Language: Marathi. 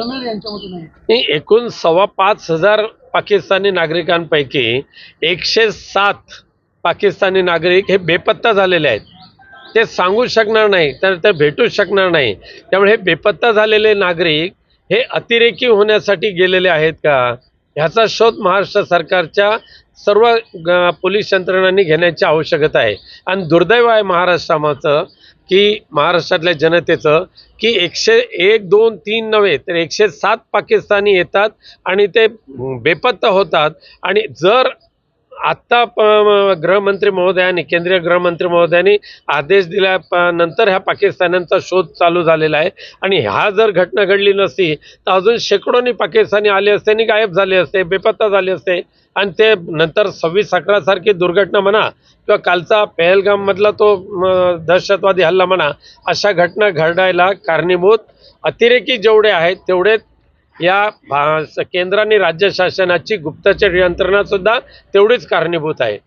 ताळमेळ यांच्यामध्ये नाही. एकूण सव्वा पाच हजार पाकिस्तानी नागरिकांपैकी एकशे सात पाकिस्तानी नागरिक हे बेपत्ता झालेले आहेत. ते सांगू शकणार नाही तर ते भेटू शकणार नाही. त्यामुळे हे बेपत्ता झालेले नागरिक हे अतिरेकी होण्यासाठी गेलेले आहेत का? ह्याचा शोध महाराष्ट्र सरकारच्या सर्व ग- पोलीस यंत्रणांनी घेण्याची आवश्यकता आहे. आणि दुर्दैव आहे महाराष्ट्राचं की महाराष्ट्रातल्या जनतेचं की एकशे एक दोन तीन नव्हे तर एकशे सात पाकिस्तानी येतात आणि ते बेपत्ता होतात. आणि जर आत्ता प- गृहमंत्री महोदयांनी केंद्रीय गृहमंत्री महोदयांनी आदेश दिल्या प- नंतर ह्या पाकिस्तान्यांचा शोध चालू झालेला आहे. आणि ह्या जर घटना घडली नसती तर अजून शेकडोनी पाकिस्तानी आले असते आणि गायब झाले असते बेपत्ता झाले असते. आणि ते नंतर सव्वीस अकरासारखी दुर्घटना म्हणा किंवा कालचा पेहलगाममधला तो दहशतवादी हल्ला म्हणा अशा घटना घडायला कारणीभूत. अतिरेकी जेवढे आहेत तेवढे या भा- स- केंद्र आणि राज्य शासनाची गुप्तचर यंत्रणा सुद्धा तेवढीच कारणीभूत आहे.